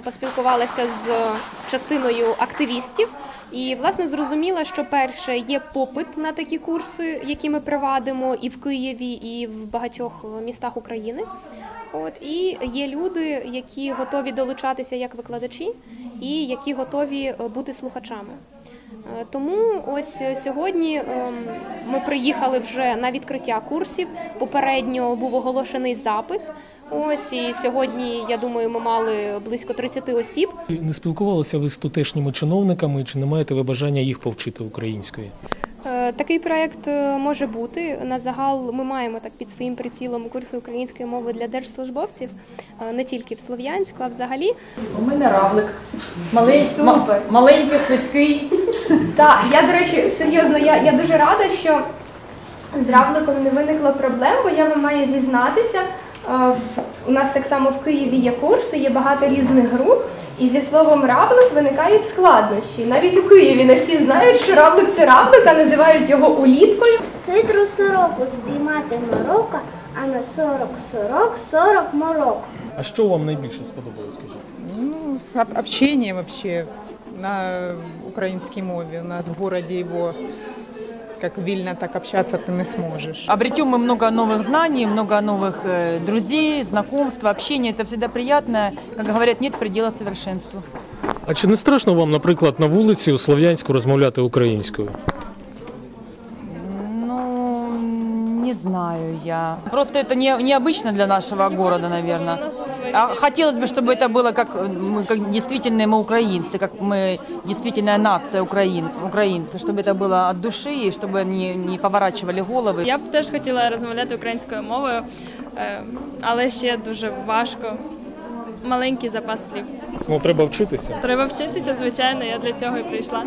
поспілкувалася з частиною активістів і власне зрозуміла, що перше є попит на такі курси, які ми провадимо і в Києві, і в багатьох містах України. От і є люди, які готові долучатися як викладачі, і які готові бути слухачами. Е, Тому ось е, сьогодні ем, ми приїхали вже на відкриття курсів. Попередньо був оголошений запис. Ось і сьогодні, я думаю, ми мали близько 30 осіб. Не спілкувалися ви з тутешніми чиновниками, чи не маєте ви бажання їх повчити української? Е, Такий проект може бути. На загал ми маємо так під своїм прицілом курси української мови для держслужбовців не тільки в Слов'янську, а взагалі. У мене равлик. Малень... Супер. ма- Маленький, слизький. Так, я, до речі, серйозно, я, я дуже рада, що з равликом не виникло проблем, бо я вам маю зізнатися. е, У нас так само в Києві є курси, є багато різних груп, і зі словом равлик виникають складнощі. Навіть у Києві не всі знають, що равлик це равлик, а називають його уліткою. Хитру сороку спіймати морока, а на сорок сорок сорок морок. А що вам найбільше сподобалось? Скажіть? Ну, об- общение вообще на украинской мове. У нас в городе его как вильно так общаться ты не сможешь. Обретем мы много новых знаний, много новых э, друзей, знакомств, общения. Это всегда приятно. Как говорят, нет предела совершенству. А чи не страшно вам, наприклад, на вулиці у Слов'янську розмовляти українською? Ну, не знаю я. Просто это не, необычно для нашего города, наверное. А хотелось бы, чтобы это было как э, мы, как действительные мы украинцы, как мы действительная нация украин, украинцы, чтобы это было от души, и чтобы не, не поворачивали головы. Я б теж хотіла розмовляти українською мовою, е, але ще дуже важко. Маленький запас слів. Ну, треба вчитися. Треба вчитися, звичайно, я для цього і прийшла.